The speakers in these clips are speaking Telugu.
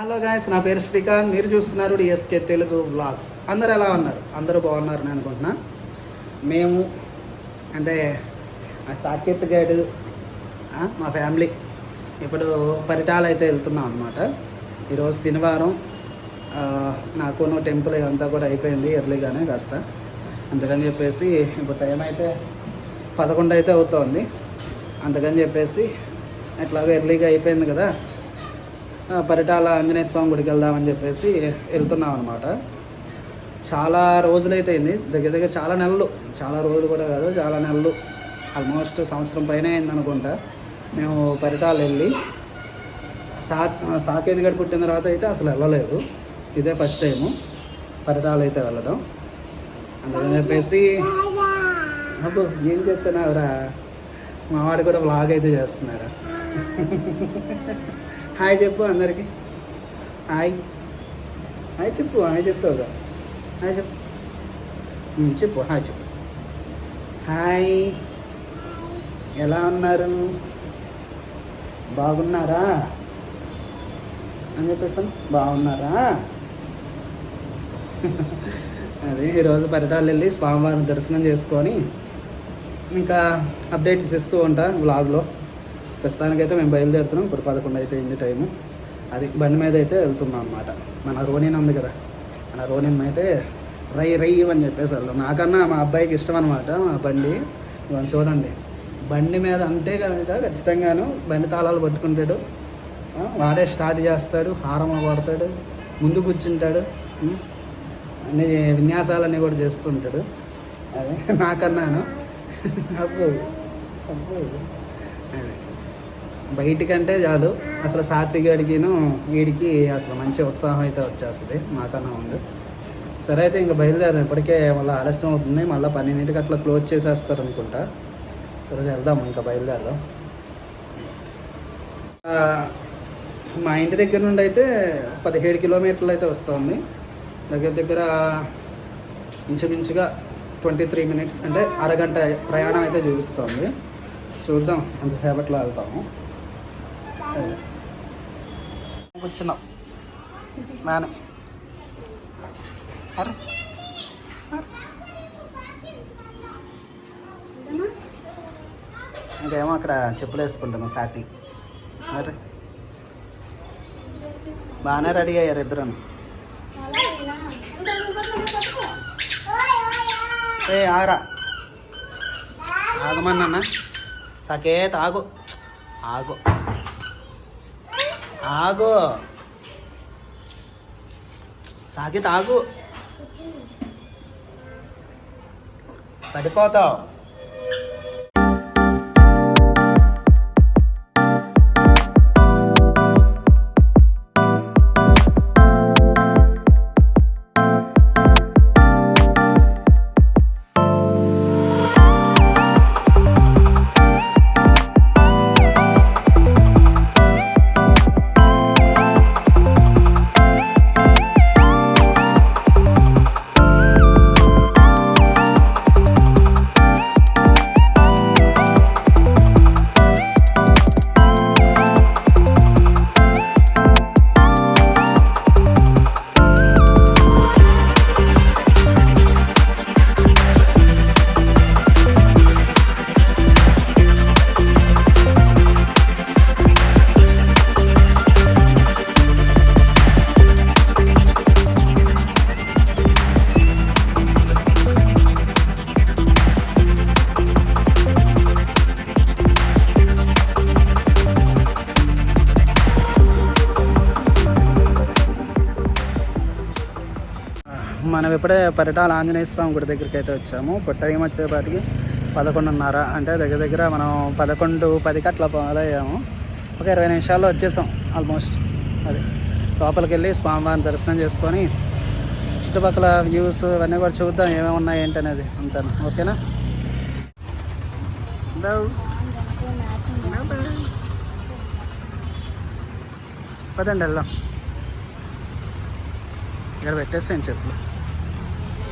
హలో గాయస్ నా పేరు శ్రీకాంత్. మీరు చూస్తున్నారు డిఎస్కే తెలుగు బ్లాగ్స్ అందరు ఎలా ఉన్నారు? అందరూ బాగున్నారు నేను అనుకుంటున్నా. మేము అంటే మా సాకేత్ గైడ్ మా ఫ్యామిలీ ఇప్పుడు పరిటాలు అయితే వెళ్తున్నాం అనమాట ఈరోజు శనివారం నాకును నాకు టెంపుల్ అంతా కూడా అయిపోయింది ఎర్లీగానే కాస్త. అందుకని చెప్పేసి ఇప్పుడు టైం అయితే పదకొండు అయితే అవుతోంది. అందుకని చెప్పేసి ఎట్లాగో ఎర్లీగా అయిపోయింది కదా. పరిటాల ఆంజనేయ స్వామి గుడికి వెళ్దామని చెప్పేసి వెళ్తున్నాం అనమాట చాలా రోజులైతే అయింది. దగ్గర దగ్గర చాలా నెలలు. చాలా రోజులు కూడా కాదు చాలా నెలలు. ఆల్మోస్ట్ సంవత్సరం పైన అయింది అనుకుంటా. మేము పరిటాలు వెళ్ళి సా సాకేత్ గడి పుట్టిన తర్వాత అయితే అసలు వెళ్ళలేదు. ఇదే ఫస్ట్ టైము పరిటాలు అయితే వెళ్ళడం. అందుకని చెప్పేసి అబ్బో ఏం చెప్తున్నావురా మా వాడు కూడా వ్లాగ్ అయితే చేస్తున్నాడు. హాయ్ చెప్పు అందరికి. హాయ్. హాయ్ చెప్పు హాయ్ చెప్తావుగా. హాయ్ చెప్పు. చెప్పు హాయ్ చెప్పు. హాయ్. ఎలా ఉన్నారు? బాగున్నారా? అని చెప్పేసి బాగున్నారా? అది ఈరోజు పరిటాలు వెళ్ళి స్వామివారిని దర్శనం చేసుకొని ఇంకా అప్డేట్స్ ఇస్తూ ఉంటా బ్లాగ్లో ప్రస్తుతానికైతే మేము బయలుదేరుతున్నాం. ఇప్పుడు పదకొండు అయితే అయింది టైము. అది బండి మీద అయితే వెళ్తున్నాం అనమాట మన రోనిన్ ఉంది కదా. మన రోనిన్ అయితే రై రై అని చెప్పేసి వెళ్దాం. నాకన్నా మా అబ్బాయికి ఇష్టం అనమాట మా బండి. చూడండి. బండి మీద అంటే కనుక ఖచ్చితంగాను బండి తాళాలు పట్టుకుంటాడు. వాడే స్టార్ట్ చేస్తాడు. హారం కొడతాడు. ముందు కూర్చుంటాడు. అన్ని విన్యాసాలన్నీ కూడా చేస్తుంటాడు. అదే నాకన్నాను. అబ్బో అబ్బో. బయటికంటే చాలు. అసలు సాత్వికుడికిను వీడికి అసలు మంచి ఉత్సాహం అయితే వచ్చేస్తుంది మాకన్నా ఉంది సరే అయితే ఇంకా బయలుదేరాం ఇప్పటికే మళ్ళీ ఆలస్యం అవుతుంది. మళ్ళీ పన్నెండింటికి అట్లా క్లోజ్ చేసేస్తారు అనుకుంటా. సరే వెళ్దాం. ఇంకా బయలుదేరదాం. మా ఇంటి దగ్గర నుండి అయితే పదిహేడు కిలోమీటర్లు అయితే వస్తుంది. దగ్గర దగ్గర ఇంచుమించుగా ట్వంటీ త్రీ మినిట్స్ అంటే అరగంట ప్రయాణం అయితే చూపిస్తోంది. చూద్దాం ఎంతసేపట్లో వెళ్తాము. కూర్చున్నాం. నానే ఇంకేమో అక్కడ చెప్పులు వేసుకుంటున్నాం సాతి. మరి బాగానే రెడీ అయ్యారు ఇద్దరు ఏ ఆగరా. ఆగమన్నా సకేత్ ఆగు ఆగు. ఆగు. సాకేత్ ఆగు. పడిపోతావు. ఇప్పుడే పరిటాల ఆంజనేయ స్వామి గుడి దగ్గరికి అయితే వచ్చాము. ఇప్పుడు టైం వచ్చేపాటికి పదకొండున్నర అంటే దగ్గర దగ్గర మనం పదకొండు పదికి అట్లా మొదలయ్యాము ఒక ఇరవై నిమిషాల్లో వచ్చేసాం ఆల్మోస్ట్. అది లోపలికి వెళ్ళి స్వామివారిని దర్శనం చేసుకొని చుట్టుపక్కల వ్యూస్ ఇవన్నీ కూడా చూద్దాం ఏమేమి ఉన్నాయి ఏంటనేది అంతా ఓకేనా? పదండి వెళ్దాం. ఇక్కడ పెట్టేస్తాను చెప్పులు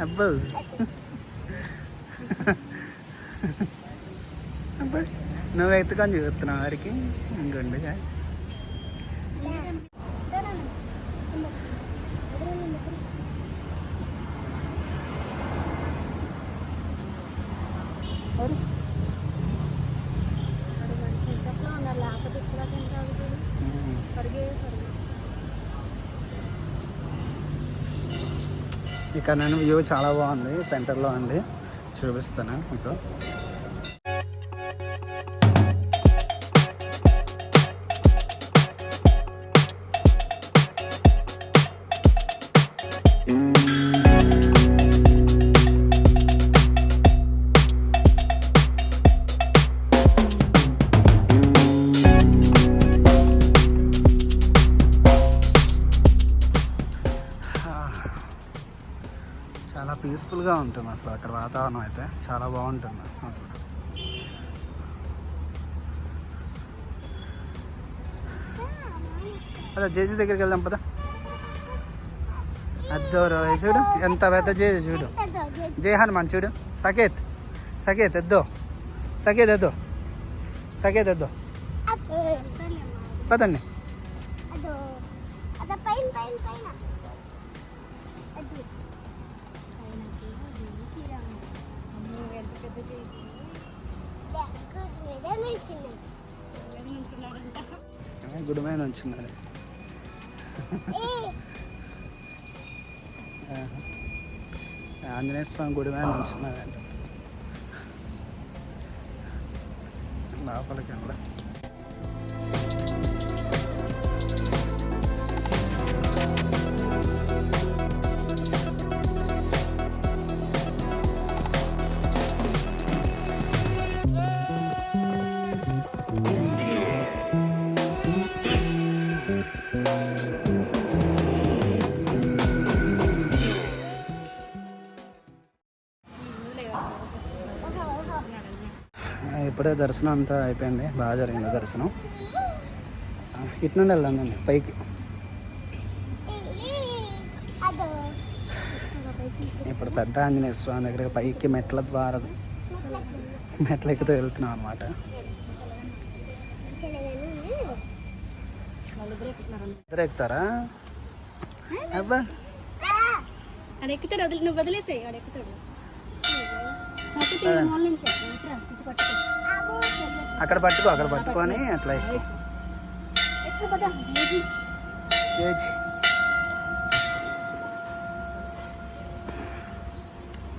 అబ్బో అబ్బో నువ్వు ఎత్తుకొని చూస్తున్నావు వారికి ఇంకొండగా ఇక్కడ నేను వ్యూ చాలా బాగుంది సెంటర్లో ఉంది. చూపిస్తాను మీకు. పీస్ఫుల్గా ఉంటుంది అసలు అక్కడ వాతావరణం అయితే. చాలా బాగుంటుంది అసలు. అదే జేజీ దగ్గరికి వెళ్దాం పదా. అద్దో చూడు ఎంత పెద్ద జేజీ చూడు. జై హనుమాన్ చూడు. సకేత్ సకేత్ ఎద్దో. సకేత్ ఎద్దో. సకేత్ ఎద్దో. పదండి. పైన పైన. గుడి మీద ఉంచున్నారు. ఆంజనేయ స్వామి గుడి మీద ఉంచున్నారంట. లోపలికి వెళ్ళ ఇప్పుడే దర్శనం అంతా అయిపోయింది. బాగా జరిగింది దర్శనం. ఇటు నుండి వెళ్దాం నేను పైకి. ఇప్పుడు పెద్ద ఆంజనేయ స్వామి దగ్గర పైకి మెట్ల ద్వారా మెట్ల ఎక్కుతూ వెళ్తున్నాం అనమాట ఇద్దరు ఎక్కుతారా? అబ్బా. ఎక్కుతాడు నువ్వు వదిలేసేయి ఆడ ఎక్కుతాడు సాకితే ఈ మూల నుంచి ఇట్రా, ఇటు పట్టుకో అక్కడ పట్టుకో అక్కడ పట్టుకొని అట్లా ఎక్కువ ఎక్కువ పద జీజీ. చేచి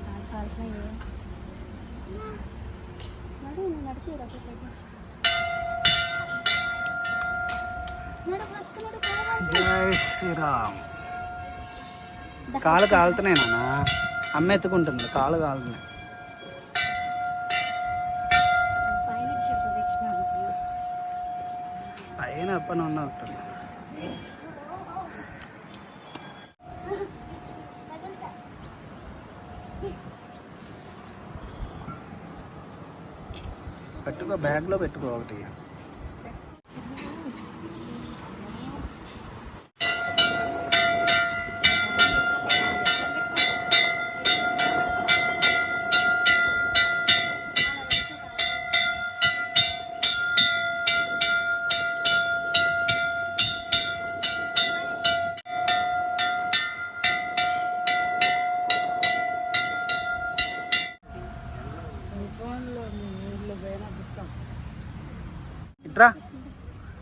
కాలు కాలుతున్నాయి. నడు నువ్వు నడిచి రా పైకి నుంచి. నడు ఫస్ట్ నడు కావాలి. జై శ్రీరామ్. కాలు కాలుతున్నాయి నాన్న. అమ్మ ఎత్తుకుంటుంది కాలు కాలుతుంది పైన ఇచ్చే ప్రదక్షిణ ఉంటుంది. పైన ఉన్నట్టు పెట్టుకో బ్యాగ్లో పెట్టుకో ఒకటి ఇట్రా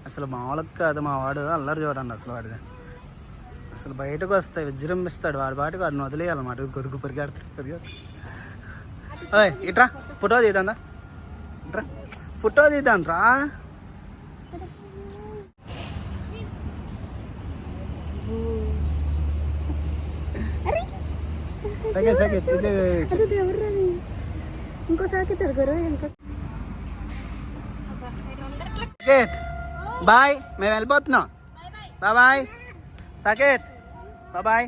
అసలు మామూలుగా కాదు మా వాడు అల్లరి చూడండి అసలు వాడిది. అసలు బయటకు వస్తాయి విజృంభిస్తాడు. వాడి బాటికి వాడిని వదిలేయాలన్నమాట కొరుకు పరిగెడతాడు పరిగెడతాడు ఓయ్ ఇట్రా ఫోటో తీద్దా ఇట్రా ఫోటో తీద్దాం రా సగే సగే రాని ఇంకో బాయ్ మేము వెళ్ళిపోతున్నాం. బాబాయ్. సకేత్ బాబాయ్.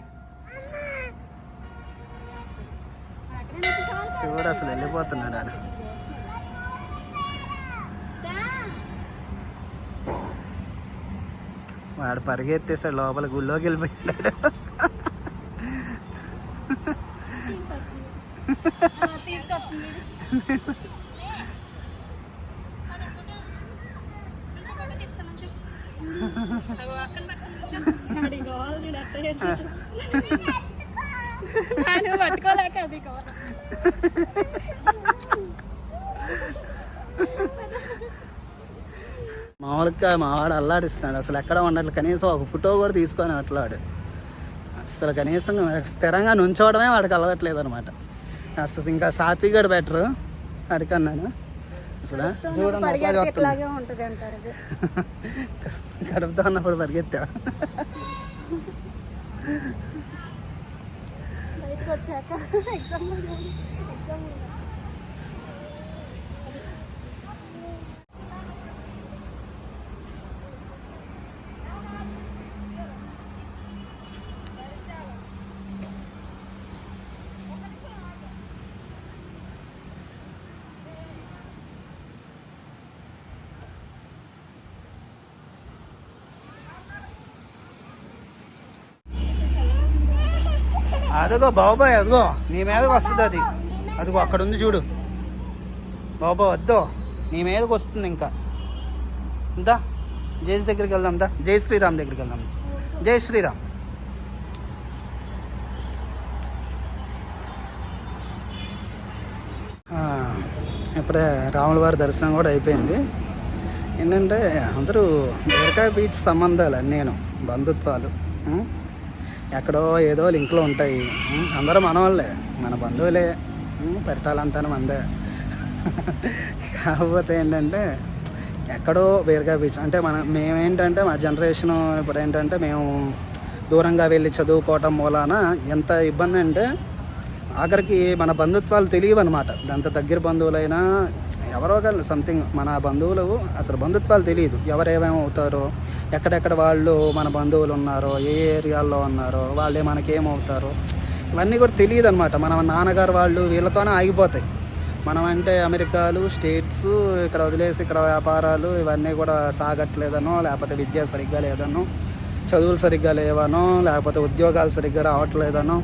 శివుడు అసలు వెళ్ళిపోతున్నాడు ఆడ. వాడు పరిగెత్తేసాడు లోపల గుళ్ళోకి వెళ్ళిపోయాడు తీసుకొస్తుంది పట్టుకోలేక అది మామూలుగా మావాడు అల్లాడిస్తున్నాడు. అసలు ఎక్కడ ఉండట్లేదు. కనీసం ఒక ఫోటో కూడా తీసుకొని అట్లాడు. అసలు కనీసం స్థిరంగా నుంచోవడమే వాడికి అలవట్లేదు అనమాట అసలు ఇంకా సాత్విక్ బెటరు. అడిగన్నాను కడుపుతో ఉన్నప్పుడు పరిగెత్తా బయటకు వచ్చాక ఎగ్జామ్ ఎగ్జామ్ అదిగో బాబాయ్ అదిగో. నీ మీదకి వస్తుంది అది. అదిగో అక్కడ ఉంది చూడు. బాబా వద్దు. నీ మీదకి వస్తుంది ఇంకా. ఇందా? జేస్ దగ్గరికి వెళ్దాం దా జై శ్రీరామ్ దగ్గరికి వెళ్దాం. జై శ్రీరామ్. ఇప్పుడే రాముల వారి దర్శనం కూడా అయిపోయింది. ఏంటంటే అందరూ బీరకాయ బీచ్ సంబంధాలు నేను బంధుత్వాలు. ఎక్కడో ఏదో లింకులు ఉంటాయి? అందరూ మన వాళ్ళే మన బంధువులే? పెట్టాలంతా మందే. కాకపోతే ఏంటంటే ఎక్కడో బీరకాయ బీచ్. అంటే మన మేమేంటంటే మా జనరేషన్ ఇప్పుడు ఏంటంటే మేము దూరంగా వెళ్ళి చదువుకోవటం మూలాన ఎంత ఇబ్బంది అంటే ఆఖరికి మన బంధుత్వాలు తెలియవు అనమాట ఎంత దగ్గర బంధువులైనా ఎవరో ఒకరు సంథింగ్ మన బంధువులు అసలు బంధుత్వాలు తెలియదు. ఎవరేమేమి అవుతారో ఎక్కడెక్కడ వాళ్ళు మన బంధువులు ఉన్నారో ఏ ఏరియాల్లో ఉన్నారో వాళ్ళే మనకేమవుతారో ఇవన్నీ కూడా తెలియదు అనమాట మన నాన్నగారు వాళ్ళు వీళ్ళతోనే ఆగిపోతాయి. మనం అంటే అమెరికాలు స్టేట్స్ ఇక్కడ వదిలేసి ఇక్కడ వ్యాపారాలు ఇవన్నీ కూడా సాగట్లేదనో లేకపోతే విద్య సరిగ్గా లేదనో చదువులు సరిగ్గా లేవనో లేకపోతే ఉద్యోగాలు సరిగ్గా రావట్లేదనో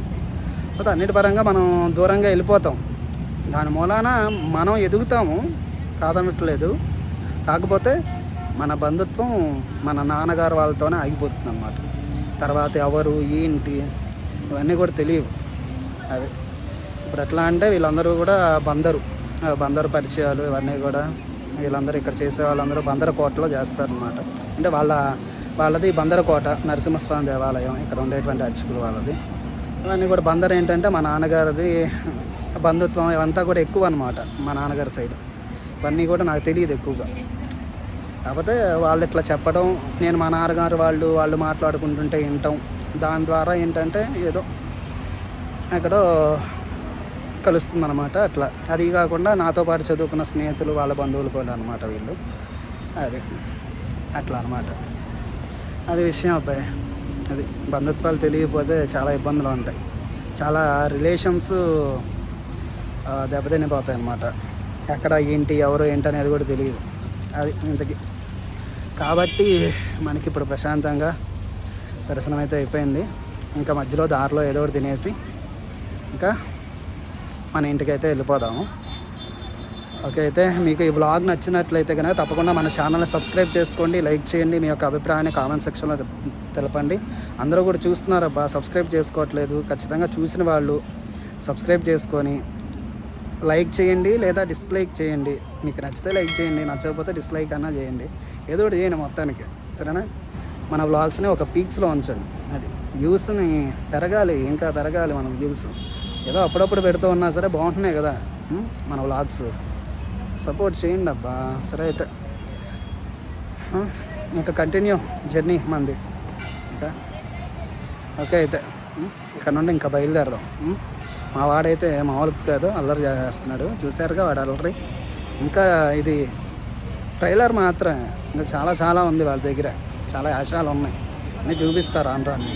అన్నిటి పరంగా మనం దూరంగా వెళ్ళిపోతాం. దాని మూలాన మనం ఎదుగుతాము కాదనట్లేదు. కాకపోతే మన బంధుత్వం మన నాన్నగారు వాళ్ళతోనే ఆగిపోతుంది అన్నమాట తర్వాత ఎవరు ఏంటి ఇవన్నీ కూడా తెలియవు. అవి ఇప్పుడు ఎట్లా అంటే వీళ్ళందరూ కూడా బందరు. బందరు పరిచయాలు ఇవన్నీ కూడా వీళ్ళందరూ ఇక్కడ చేసే వాళ్ళందరూ బందర కోటలో చేస్తారనమాట అంటే వాళ్ళ వాళ్ళది బందర కోట నరసింహస్వామి దేవాలయం ఇక్కడ ఉండేటువంటి అర్చకులు వాళ్ళది. ఇవన్నీ కూడా బందర్ ఏంటంటే మా నాన్నగారిది బంధుత్వం ఇవంతా కూడా ఎక్కువ అనమాట మా నాన్నగారి సైడ్. ఇవన్నీ కూడా నాకు తెలియదు ఎక్కువగా. కాకపోతే వాళ్ళు ఇట్లా చెప్పడం నేను మా నాన్నగారు వాళ్ళు వాళ్ళు మాట్లాడుకుంటుంటే వింటాం. దాని ద్వారా ఏంటంటే ఏదో ఎక్కడో కలుస్తుంది అనమాట అట్లా. అది కాకుండా నాతో పాటు చదువుకున్న స్నేహితులు వాళ్ళ బంధువులు కూడా అనమాట వీళ్ళు. అది అట్లా అనమాట అది విషయం అబ్బాయి. అది బంధుత్వాలు తెలియకపోతే చాలా ఇబ్బందులు ఉంటాయి. చాలా రిలేషన్స్ దెబ్బతినిపోతాయి అన్నమాట. ఎక్కడ ఏంటి ఎవరు ఏంటి అనేది కూడా తెలియదు. అది ఇంతకి. కాబట్టి మనకి ఇప్పుడు ప్రశాంతంగా దర్శనం అయితే అయిపోయింది. ఇంకా మధ్యలో దారిలో ఏదో ఒకటి తినేసి ఇంకా మన ఇంటికైతే వెళ్ళిపోదాము. ఓకే అయితే మీకు ఈ బ్లాగ్ నచ్చినట్లయితే కనుక తప్పకుండా మన ఛానల్ని సబ్స్క్రైబ్ చేసుకోండి లైక్ చేయండి మీ యొక్క అభిప్రాయాన్ని కామెంట్ సెక్షన్లో తెలపండి. అందరూ కూడా చూస్తున్నారబ్బా సబ్స్క్రైబ్ చేసుకోవట్లేదు. ఖచ్చితంగా చూసిన వాళ్ళు సబ్స్క్రైబ్ చేసుకొని లైక్ చేయండి లేదా డిస్లైక్ చేయండి. మీకు నచ్చితే లైక్ చేయండి నచ్చకపోతే డిస్లైక్ అన్నా చేయండి. ఏదో ఒకటి చేయండి మొత్తానికి. సరేనా? మన వ్లాగ్స్ని ఒక పీక్స్లో ఉంచండి. అది వ్యూస్ని పెరగాలి. ఇంకా పెరగాలి మనం వ్యూస్. ఏదో అప్పుడప్పుడు పెడుతూ ఉన్నా సరే బాగుంటున్నాయి కదా. మన వ్లాగ్స్. సపోర్ట్ చేయండి అబ్బా. సరే అయితే. ఇంకా కంటిన్యూ జర్నీ మంది. ఇంకా? ఓకే అయితే. ఇక్కడ నుండి ఇంకా బయలుదేరదాం. మా వాడైతే మామూలుగా కాదు అల్లరి చేస్తున్నాడు. చూసారుగా వాడు అల్లరి. ఇంకా ఇది ట్రైలర్ మాత్రమే ఇంకా చాలా చాలా ఉంది వాళ్ళ దగ్గర. చాలా ఆశాలు ఉన్నాయి. అన్నీ చూపిస్తారు ఆంధ్రాన్ని